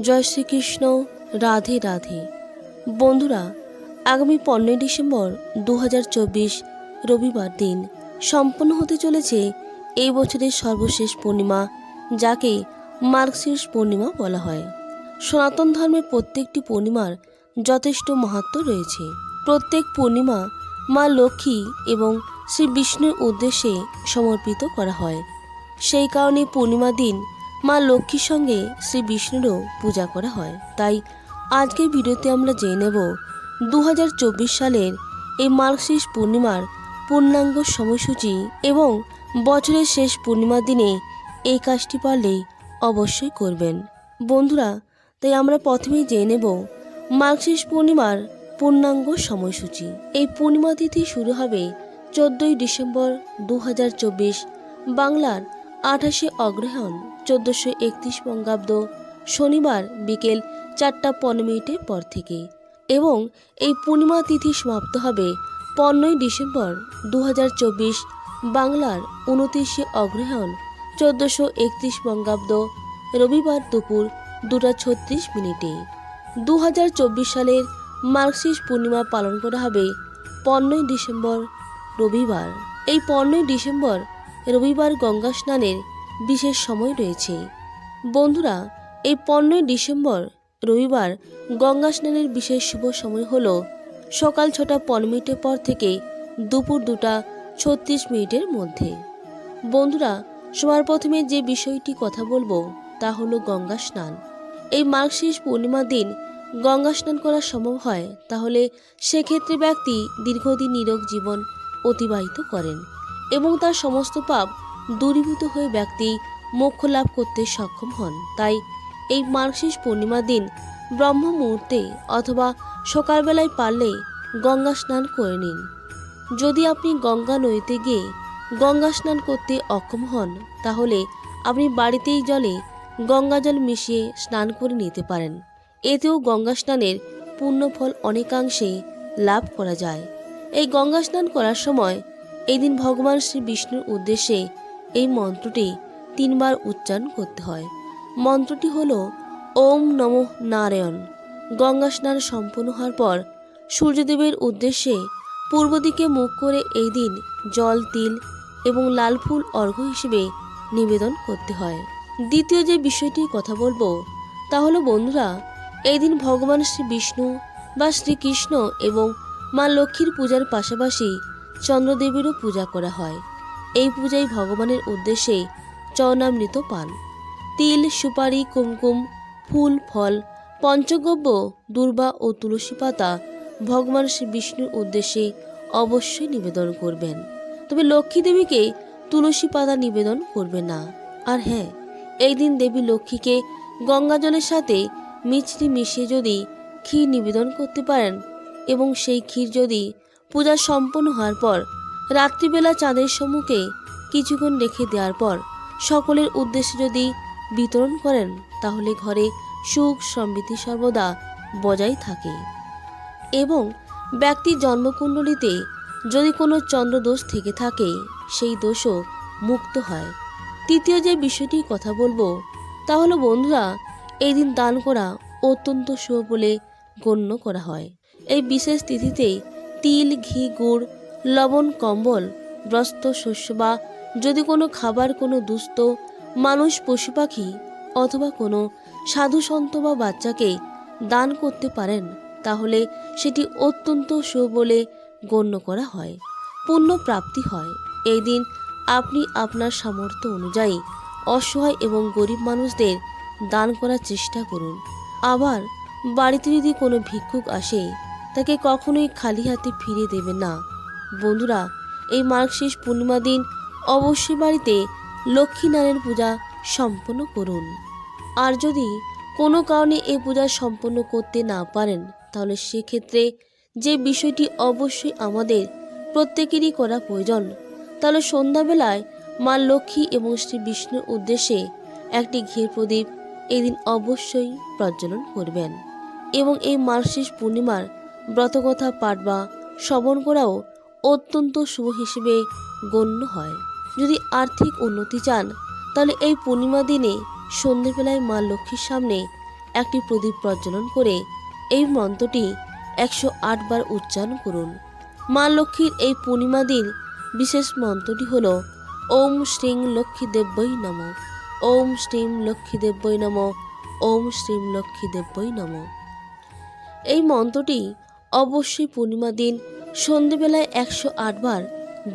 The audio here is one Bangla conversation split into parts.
জয় শ্রীকৃষ্ণ, রাধে রাধে। বন্ধুরা, আগামী পনেরোই ডিসেম্বর দু হাজার চব্বিশ রবিবার দিন সম্পন্ন হতে চলেছে এই বছরের সর্বশেষ পূর্ণিমা, যাকে মার্কশির্স পূর্ণিমা বলা হয়। সনাতন ধর্মের প্রত্যেকটি পূর্ণিমার যথেষ্ট মাহাত্ম্য রয়েছে। প্রত্যেক পূর্ণিমা মা লক্ষ্মী এবং শ্রী বিষ্ণুর উদ্দেশ্যে সমর্পিত করা হয়। সেই কারণে পূর্ণিমা দিন মা লক্ষ্মীর সঙ্গে শ্রী বিষ্ণুরও পূজা করা হয়। তাই আজকের ভিডিওতে আমরা জেনে নেব দু হাজার চব্বিশ সালের এই মার্কশিস পূর্ণিমার পূর্ণাঙ্গ সময়সূচি এবং বছরের শেষ পূর্ণিমার দিনে এই কাজটি পারলেই অবশ্যই করবেন। বন্ধুরা, তাই আমরা প্রথমেই জেনে নেব মার্কশিস পূর্ণিমার পূর্ণাঙ্গ সময়সূচি। এই পূর্ণিমা তিথি শুরু হবে চোদ্দোই ডিসেম্বর দু হাজার চব্বিশ বাংলার আঠাশে অগ্রহায়ণ, চোদ্দোশো একত্রিশ বঙ্গাব্দ, শনিবার বিকেল চারটা পনেরো মিনিটের পর থেকে। এবং এই পূর্ণিমা তিথি সমাপ্ত হবে পনেরোই ডিসেম্বর দু হাজার চব্বিশ, বাংলার উনত্রিশে অগ্রহায়ণ, চোদ্দোশো একত্রিশ বঙ্গাব্দ, রবিবার দুপুর দুটা ছত্রিশ মিনিটে। দু হাজার চব্বিশ সালের মার্কশিস পূর্ণিমা পালন করা হবে পনেরোই ডিসেম্বর রবিবার। এই পনেরোই ডিসেম্বর রবিবার গঙ্গা স্নানের বিশেষ সময় রয়েছে। বন্ধুরা, এই পনেরোই ডিসেম্বর রবিবার গঙ্গা স্নানের বিশেষ শুভ সময় হল সকাল ছটা পনেরো মিনিটের পর থেকে দুপুর দুটা ছত্রিশ মিনিটের মধ্যে। বন্ধুরা, সবার প্রথমে যে বিষয়টি কথা বলব তা হলো গঙ্গা স্নান। এই মার্কশিস পূর্ণিমার দিন গঙ্গা স্নান করা সম্ভব হয়, তাহলে সেক্ষেত্রে ব্যক্তি দীর্ঘদিন নিরোগ জীবন অতিবাহিত করেন। এবং তার সমস্ত পাপ দূরীভূত হয়ে ব্যক্তি মোক্ষ লাভ করতে সক্ষম হন। তাই এই মার্কশিস পূর্ণিমার দিন ব্রহ্ম মুহূর্তে অথবা সকালবেলায় পারলে গঙ্গা স্নান করে নিন। যদি আপনি গঙ্গা নদীতে গিয়ে গঙ্গা স্নান করতে অক্ষম হন, তাহলে আপনি বাড়িতেই জলে গঙ্গা জল মিশিয়ে স্নান করে নিতে পারেন। এতেও গঙ্গা স্নানের পুণ্যফল অনেকাংশে লাভ করা যায়। এই গঙ্গা স্নান করার সময় এই দিন ভগবান শ্রী বিষ্ণুর উদ্দেশ্যে এই মন্ত্রটি তিনবার উচ্চারণ করতে হয়। মন্ত্রটি হল, ওম নম নারায়ণ। গঙ্গা স্নান সম্পন্ন হওয়ার পর সূর্যদেবের উদ্দেশ্যে পূর্ব দিকে মুখ করে এই দিন জল, তিল এবং লাল ফুল অর্ঘ্য হিসেবে নিবেদন করতে হয়। দ্বিতীয় যে বিষয়টির কথা বলব, তা হলো বন্ধুরা, এই দিন ভগবান শ্রী বিষ্ণু বা শ্রীকৃষ্ণ এবং মা লক্ষ্মীর পূজার পাশাপাশি চন্দ্রদেবেরও পূজা করা হয়। এই পূজায় ভগবানের উদ্দেশ্যে চরণামৃত পান। তিল, সুপারি, কুমকুম, ফুল, ফল, পঞ্চগব্য, দুর্বা ও তুলসী পাতা ভগবান শ্রী বিষ্ণুর উদ্দেশ্যে অবশ্যই নিবেদন করবেন। তবে লক্ষ্মী দেবীকে তুলসী পাতা নিবেদন করবে না। আর হ্যাঁ এই দিন দেবী লক্ষ্মীকে গঙ্গা জলের সাথে মিছরি মিশিয়ে যদি ক্ষীর নিবেদন করতে পারেন এবং সেই ক্ষীর যদি পূজা সম্পন্ন হওয়ার পর, রাত্রিবেলা চাঁদের সম্মুখে কিছুক্ষণ রেখে দেওয়ার পর, সকলের উদ্দেশ্যে যদি বিতরণ করেন, তাহলে ঘরে সুখ সমৃদ্ধি সর্বদা বজায় থাকে। এবং ব্যক্তির জন্মকুণ্ডলিতে যদি কোনো চন্দ্রদোষ থেকে থাকে, সেই দোষও মুক্ত হয়। তৃতীয় যে বিষয়টি কথা বলব, তা হলো, বন্ধুরা এই দিন দান করা অত্যন্ত শুভ বলে গণ্য করা হয়। এই বিশেষ তিথিতে তিল, ঘি, গুড়, লবণ, কম্বল, ব্রস্ত, শস্য বা যদি কোনো খাবার কোনো দুস্থ মানুষ, পশু পাখি অথবা কোনো সাধু সন্ত বা বাচ্চাকে দান করতে পারেন, তাহলে সেটি অত্যন্ত শুভ বলে গণ্য করা হয়, পুণ্য প্রাপ্তি হয়। এই দিন আপনি আপনার সামর্থ্য অনুযায়ী অসহায় এবং গরিব মানুষদের দান করার চেষ্টা করুন। আবার বাড়িতে যদি কোনো ভিক্ষুক আসে তাকে কখনোই খালি হাতে ফিরে দেবে না। বন্ধুরা, এই মার্কশিস পূর্ণিমা দিন অবশ্যই বাড়িতে লক্ষ্মীনারায়ণ পূজা সম্পন্ন করুন। আর যদি কোনো কারণে এই পূজা সম্পন্ন করতে না পারেন, তাহলে সেক্ষেত্রে যে বিষয়টি অবশ্যই আমাদের প্রত্যেকেরই করা প্রয়োজন, তাহলে সন্ধ্যাবেলায় মা লক্ষ্মী এবং শ্রী বিষ্ণুর উদ্দেশ্যে একটি ঘির প্রদীপ এদিন অবশ্যই প্রজ্বলন করবেন। এবং এই মার্গশীর্ষ পূর্ণিমার ব্রতকথা পাঠ বা শ্রবণ করাও অত্যন্ত শুভ হিসেবে গণ্য হয়। যদি আর্থিক উন্নতি চান, তাহলে এই পূর্ণিমা দিনে সন্ধেবেলায় মা লক্ষ্মীর সামনে একটি প্রদীপ প্রজ্বলন করে এই মন্ত্রটি একশো আট বার উচ্চারণ করুন। মা লক্ষ্মীর এই পূর্ণিমা দিন বিশেষ মন্ত্রটি হল, ওম শ্রীং লক্ষ্মী দেব্যই নম। ওম শ্রীং লক্ষ্মী দেব্যই নম। ওম শ্রীং লক্ষ্মী দেব্যই নম। এই মন্ত্রটি অবশ্যই পূর্ণিমা দিন। সন্ধেবেলায় একশো আট বার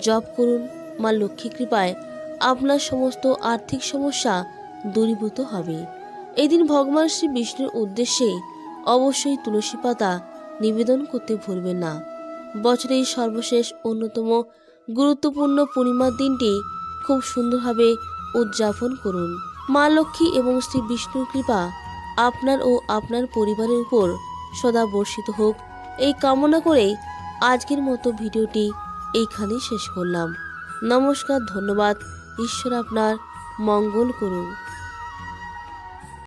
জপ করুন। মা লক্ষ্মী কৃপায় আপনার সমস্ত আর্থিক সমস্যা দূরীভূত হবে। এদিন ভগবান শ্রী বিষ্ণুর উদ্দেশ্যে অবশ্যই তুলসী পাতা নিবেদন করতে ভুলবেন না। বছরের সর্বশেষ অন্যতম গুরুত্বপূর্ণ পূর্ণিমার দিনটি খুব সুন্দরভাবে উদযাপন করুন। মা লক্ষ্মী এবং শ্রী বিষ্ণুর কৃপা আপনার ও আপনার পরিবারের উপর সদা বর্ষিত হোক। এই কামনা করেই আজকের মতো ভিডিওটি এইখানেই শেষ করলাম। নমস্কার, ধন্যবাদ। ঈশ্বর আপনার মঙ্গল করুন।